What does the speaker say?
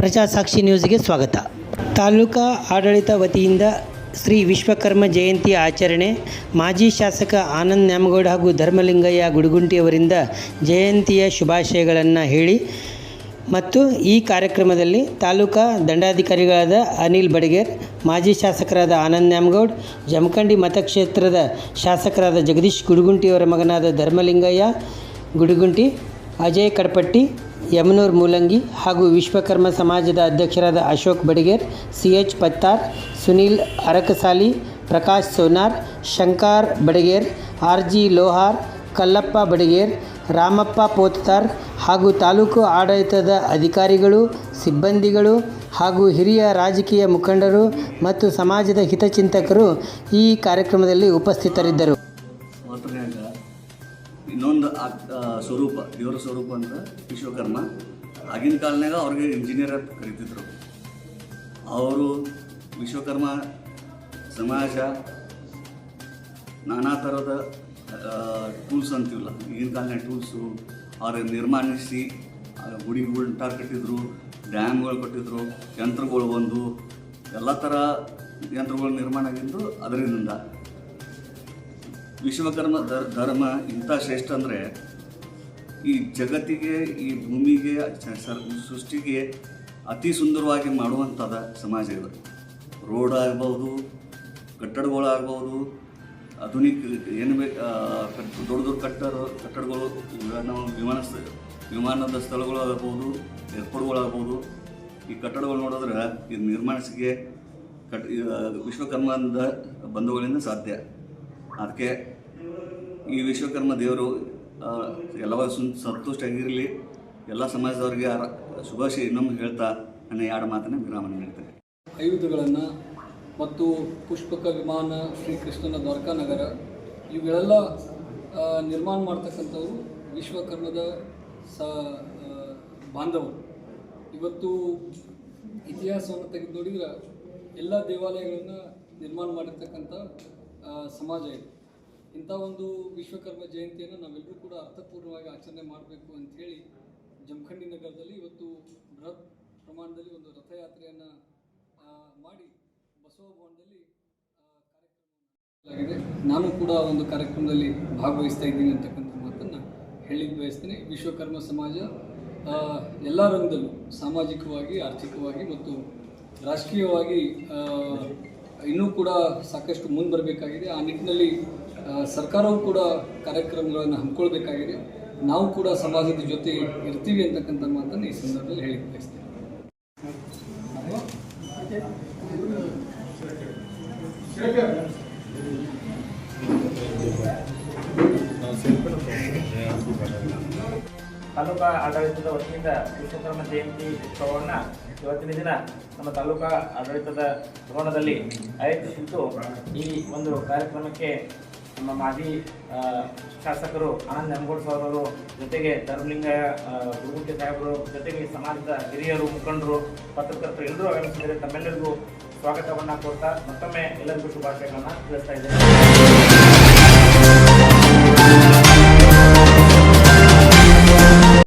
ಪ್ರಜಾಸಾಕ್ಷಿ ನ್ಯೂಸ್ಗೆ ಸ್ವಾಗತ. ತಾಲೂಕಾ ಆಡಳಿತ ವತಿಯಿಂದ ಶ್ರೀ ವಿಶ್ವಕರ್ಮ ಜಯಂತಿ ಆಚರಣೆ ಮಾಜಿ ಶಾಸಕ ಆನಂದ್ ನ್ಯಾಮಗೌಡ ಹಾಗೂ ಧರ್ಮಲಿಂಗಯ್ಯ ಗುಡುಗುಂಟಿಯವರಿಂದ ಜಯಂತಿಯ ಶುಭಾಶಯಗಳನ್ನು ಹೇಳಿ ಮತ್ತು ಈ ಕಾರ್ಯಕ್ರಮದಲ್ಲಿ ತಾಲೂಕಾ ದಂಡಾಧಿಕಾರಿಗಳಾದ ಅನಿಲ್ ಬಡಗೇರ್, ಮಾಜಿ ಶಾಸಕರಾದ ಆನಂದ್ ನ್ಯಾಮಗೌಡ್, ಜಮಖಂಡಿ ಮತಕ್ಷೇತ್ರದ ಶಾಸಕರಾದ ಜಗದೀಶ್ ಗುಡುಗುಂಟಿಯವರ ಮಗನಾದ ಧರ್ಮಲಿಂಗಯ್ಯ ಗುಡುಗುಂಟಿ, ಅಜಯ್ ಕಡಪಟ್ಟಿ ಯಮನೂರ್ ಮೂಲಂಗಿ ಹಾಗೂ ವಿಶ್ವಕರ್ಮ ಸಮಾಜದ ಅಧ್ಯಕ್ಷರಾದ Ashok Badiger C H Pattar, Sunil Arakasali, Prakash Sonar, Shankar Badiger R G Lohar, Kallappa Badiger, Ramappa Pottar ಹಾಗೂ ತಾಲೂಕು ಆಡಳಿತದ ಅಧಿಕಾರಿಗಳು, ಸಿಬ್ಬಂದಿಗಳು ಹಾಗೂ ಹಿರಿಯ ರಾಜಕೀಯ ಮುಖಂಡರು ಮತ್ತು ಸಮಾಜದ ಹಿತಚಿಂತಕರು ಈ ಕಾರ್ಯಕ್ರಮದಲ್ಲಿ ಉಪಸ್ಥಿತರಿದ್ದರು. ಇನ್ನೊಂದು ಸ್ವರೂಪ, ದೇವರ ಸ್ವರೂಪ ಅಂದ್ರೆ ವಿಶ್ವಕರ್ಮ. ಆಗಿನ ಕಾಲನಾಗ ಅವ್ರಿಗೆ ಇಂಜಿನಿಯರ್ ಅಂತ ಕರಿತಿದ್ರು. ಅವರು ವಿಶ್ವಕರ್ಮ, ಸಮಾಜ, ನಾನಾ ಥರದ ಟೂಲ್ಸ್ ಅಂತೀವಲ್ಲ, ಈಗಿನ ಕಾಲನ ಟೂಲ್ಸು ಅವ್ರ ನಿರ್ಮಾಣಿಸಿ ಗುಡಿಗಳು ಕಟ್ಟಿದ್ರು, ಡ್ಯಾಮ್ಗಳು ಕಟ್ಟಿದ್ರು, ಯಂತ್ರಗಳು ಬಂದು ಎಲ್ಲ ಥರ ಯಂತ್ರಗಳು ನಿರ್ಮಾಣ ಆಗಿದ್ದು ಅದರಿಂದ. ವಿಶ್ವಕರ್ಮ ಧರ್- ಧರ್ಮ ಇಂಥ ಶ್ರೇಷ್ಠ ಅಂದರೆ ಈ ಜಗತ್ತಿಗೆ, ಈ ಭೂಮಿಗೆ ಸೃಷ್ಟಿಗೆ ಅತಿ ಸುಂದರವಾಗಿ ಮಾಡುವಂಥದ್ದು ಸಮಾಜ ಇದು. ರೋಡ್ ಆಗ್ಬೋದು ಕಟ್ಟಡಗಳಾಗ್ಬೋದು ಆಧುನಿಕ ಏನು ಬೇಕು ದೊಡ್ಡ ದೊಡ್ಡ ಕಟ್ಟಡ, ಕಟ್ಟಡಗಳು ನಾವು ವಿಮಾನ ವಿಮಾನದ ಸ್ಥಳಗಳು ಆಗ್ಬೋದು ಏರ್ಪೋರ್ಟ್ಗಳಾಗ್ಬೋದು ಈ ಕಟ್ಟಡಗಳು ನೋಡಿದ್ರೆ ಇದು ನಿರ್ಮಾಣಿಸಿಗೆ ಕಟ್ ವಿಶ್ವಕರ್ಮದ ಬಂಧುಗಳಿಂದ ಸಾಧ್ಯ. ಅದಕ್ಕೆ ಈ ವಿಶ್ವಕರ್ಮ ದೇವರು ಎಲ್ಲವ ಸಂತುಷ್ಟಾಗಿರಲಿ ಎಲ್ಲ ಸಮಾಜದವ್ರಿಗೆ ಶುಭಾಶಯ ಇನ್ನೊಮ್ಮೆ ಹೇಳ್ತಾ ನನ್ನ ಎರಡು ಮಾತನ್ನು ವಿರಾಮನೆ ಹೇಳ್ತೇನೆ. ಆಯುಧಗಳನ್ನು ಮತ್ತು ಪುಷ್ಪಕ ವಿಮಾನ ಶ್ರೀಕೃಷ್ಣನ ದ್ವಾರಕಾನಗರ ಇವುಗಳೆಲ್ಲ ಆ, ನಿರ್ಮಾಣ ಮಾಡ್ತಕ್ಕಂಥವ್ರು ವಿಶ್ವಕರ್ಮದ ಸ ಬಾಂಧವರು. ಇವತ್ತು ಇತಿಹಾಸವನ್ನು ತೆಗೆದು ನೋಡಿದ್ರೆ ಎಲ್ಲ ದೇವಾಲಯಗಳನ್ನು ನಿರ್ಮಾಣ ಮಾಡಿರ್ತಕ್ಕಂಥ ಸಮಾಜ ಇದು. ಇಂಥ ಒಂದು ವಿಶ್ವಕರ್ಮ ಜಯಂತಿಯನ್ನು ನಾವೆಲ್ಲರೂ ಕೂಡ ಅರ್ಥಪೂರ್ಣವಾಗಿ ಆಚರಣೆ ಮಾಡಬೇಕು ಅಂಥೇಳಿ ಜಮಖಂಡಿ ನಗರದಲ್ಲಿ ಇವತ್ತು ಬೃಹತ್ ಪ್ರಮಾಣದಲ್ಲಿ ಒಂದು ರಥಯಾತ್ರೆಯನ್ನು ಮಾಡಿ ಬಸವ ಭವನದಲ್ಲಿ ಕಾರ್ಯಕ್ರಮ ನಾನು ಕೂಡ ಒಂದು ಕಾರ್ಯಕ್ರಮದಲ್ಲಿ ಭಾಗವಹಿಸ್ತಾ ಇದ್ದೀನಿ ಅಂತಕ್ಕಂಥ ಮಾತನ್ನು ಹೇಳಿಕ್ಕೆ ಬಯಸ್ತೇನೆ. ವಿಶ್ವಕರ್ಮ ಸಮಾಜ ಎಲ್ಲ ರಂಗದಲ್ಲೂ ಸಾಮಾಜಿಕವಾಗಿ, ಆರ್ಥಿಕವಾಗಿ ಮತ್ತು ರಾಷ್ಟ್ರೀಯವಾಗಿ ಇನ್ನೂ ಕೂಡ ಸಾಕಷ್ಟು ಮುಂದೆ ಬರಬೇಕಾಗಿದೆ. ಆ ನಿಟ್ಟಿನಲ್ಲಿ ಸರ್ಕಾರವು ಕೂಡ ಕಾರ್ಯಕ್ರಮಗಳನ್ನು ಹಮ್ಮಿಕೊಳ್ಬೇಕಾಗಿದೆ. ನಾವು ಕೂಡ ಸಮಾಜದ ಜೊತೆ ಇರ್ತೀವಿ ಅಂತಕ್ಕಂಥ ಮಾತನ್ನು ಈ ಸಂದರ್ಭದಲ್ಲಿ ಹೇಳಿ ಬಯಸ್ತೇವೆ ತಾಲೂಕಾ ಆಡಳಿತದ ವತಿಯಿಂದ ವಿಶ್ವಕರ್ಮ ಜಯಂತಿ ಉತ್ಸವವನ್ನು ಇವತ್ತಿನ ದಿನ ನಮ್ಮ ತಾಲೂಕಾ ಆಡಳಿತದ ಭವನದಲ್ಲಿ ಆಯೋಜಿಸಿದ್ದು ಈ ಒಂದು ಕಾರ್ಯಕ್ರಮಕ್ಕೆ ನಮ್ಮ ಮಾಜಿ ಶಾಸಕರು ಆನಂದ್ ಸರ್ ಅವರು ಜೊತೆಗೆ ಧರ್ಮಲಿಂಗ ಗುರುಗುಂಟಿ ಸಾಹೇಬರು, ಜೊತೆಗೆ ಸಮಾಜದ ಹಿರಿಯರು, ಮುಖಂಡರು, ಪತ್ರಕರ್ತರು ಎಲ್ಲರೂ ಆಗಮಿಸಿದರೆ ತಮ್ಮೆಲ್ಲರಿಗೂ ಸ್ವಾಗತವನ್ನು ಕೊಡ್ತಾ ಮತ್ತೊಮ್ಮೆ ಎಲ್ಲರಿಗೂ ಶುಭಾಶಯಗಳನ್ನು ತಿಳಿಸ್ತಾ ಇದ್ದೇನೆ.